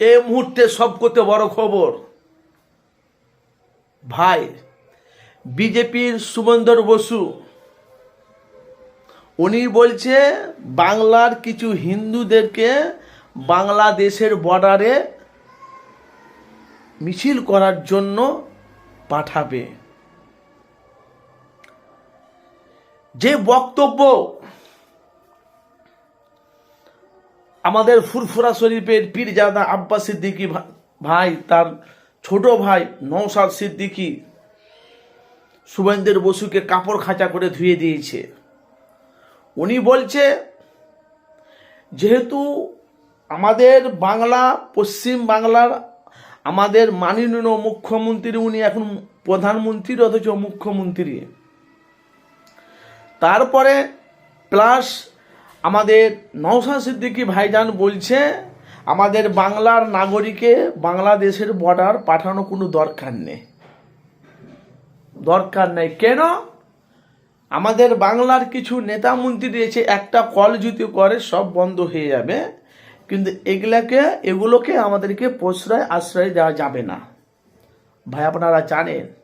এই মুহূর্তে সব করতে বড় খবর। ভাই, বিজেপির সুমন্দর বসু, উনি বলছে বাংলার কিছু হিন্দুদেরকে বাংলাদেশের বর্ডারে মিছিল করার জন্য পাঠাবে। যে বক্তব্য আমাদের ফুরফুরা শরীফের পীরজাদা আব্বাস সিদ্দিকী ভাই, তার ছোট ভাই নৌসাদ সিদ্দিকী শুভেন্দ্র বসুকে কাপড় খাঁচা করে ধুয়ে দিয়েছে। উনি বলছে, যেহেতু আমাদের বাংলা, পশ্চিম বাংলার আমাদের মাননীয় মুখ্যমন্ত্রী, উনি এখন প্রধানমন্ত্রী অথচ মুখ্যমন্ত্রী। তারপরে প্লাস আমাদের নওশাদ সিদ্দিকি ভাইজান বলছে, আমাদের বাংলার নাগরিকে বাংলাদেশের বর্ডার পাঠানো কোনো দরকার নেই। দরকার নেই। কেন? আমাদের বাংলার কিছু নেতা মন্ত্রী রয়েছে, একটা কল যদি করে, সব বন্ধ হয়ে যাবে। কিন্তু এগুলাকে, এগুলোকে আমাদেরকে প্রশ্রয়, আশ্রয় দেওয়া যাবে না। ভাই, আপনারা জানেন